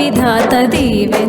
विधाता देव।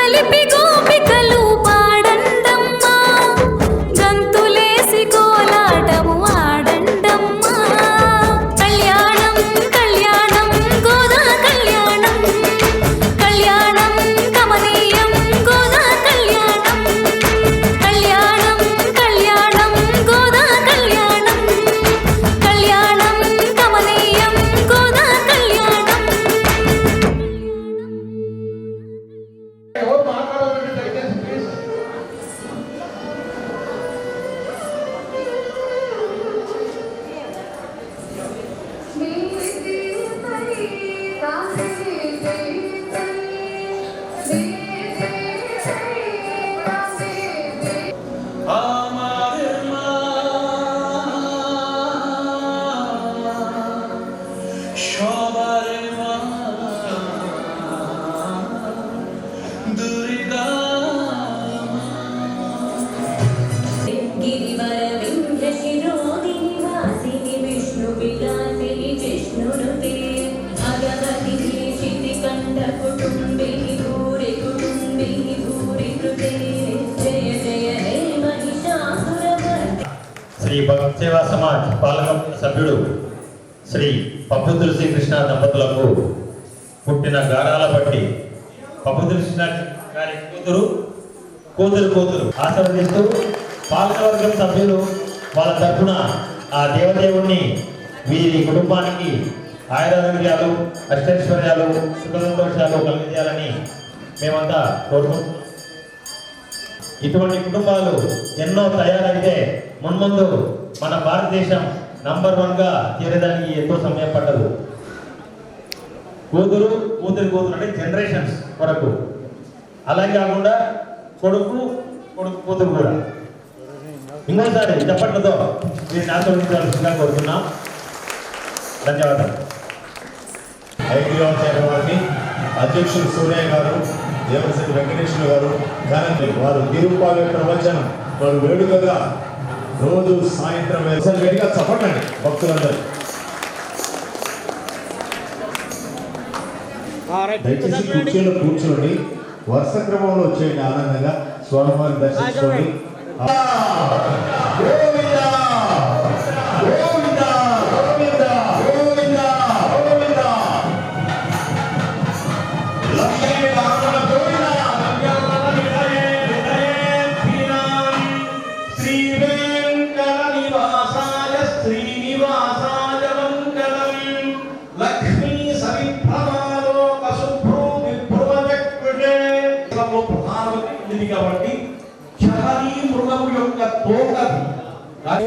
కలిపి గోపికలు శ్రీ భక్తి సేవా సమాజ్ పాలక సభ్యుడు శ్రీ పప్పు తులసి కృష్ణ దంపతులకు పుట్టిన గారాల బట్టి పప్పు తులసి గారి కూతురు కూతురు కూతురు ఆశీర్వదిస్తూ పాలకవర్గం సభ్యులు వాళ్ళ తరఫున ఆ దేవదేవుణ్ణి వీరి కుటుంబానికి ఆయురారోగ్యాలు అష్టైశ్వర్యాలు సుఖ సంతోషాలు కలిగించాలని మేమంతా కోరుకుంటున్నాం. ఇటువంటి కుటుంబాలు ఎన్నో తయారైతే మున్ముందు మన భారతదేశం నంబర్ వన్గా చేరేదానికి ఎంతో సమయం పట్టదు. కూతురు కూతురు కూతురు అంటే జనరేషన్స్ కొరకు. అలాగే కాకుండా కొడుకు కొడుకు కూతురు కూడా. ఇంకోసారి చెప్పట్లతో మీరు ఆశీర్వదించాల్సిందిగా కోరుతున్నాం. ధన్యవాదాలు. ఐటీఆర్ శాఖ అధ్యక్షుడు సూర్య గారు దేవరశెట్టి వెంకటేశ్వర గారు ఘనంగా వారు తిరుపాలి ప్రవచనం. వారు వేడుకగా రోజు సాయంత్రం గట్టిగా చప్పటండి భక్తులందరూ. దయచేసి కుర్చీలో కూర్చోండి. వరుస క్రమంలో వచ్చేయండి ఆనందంగా. స్వామివారిని దర్శించుకోండి. 혈관이 물어가고 용과 보갑이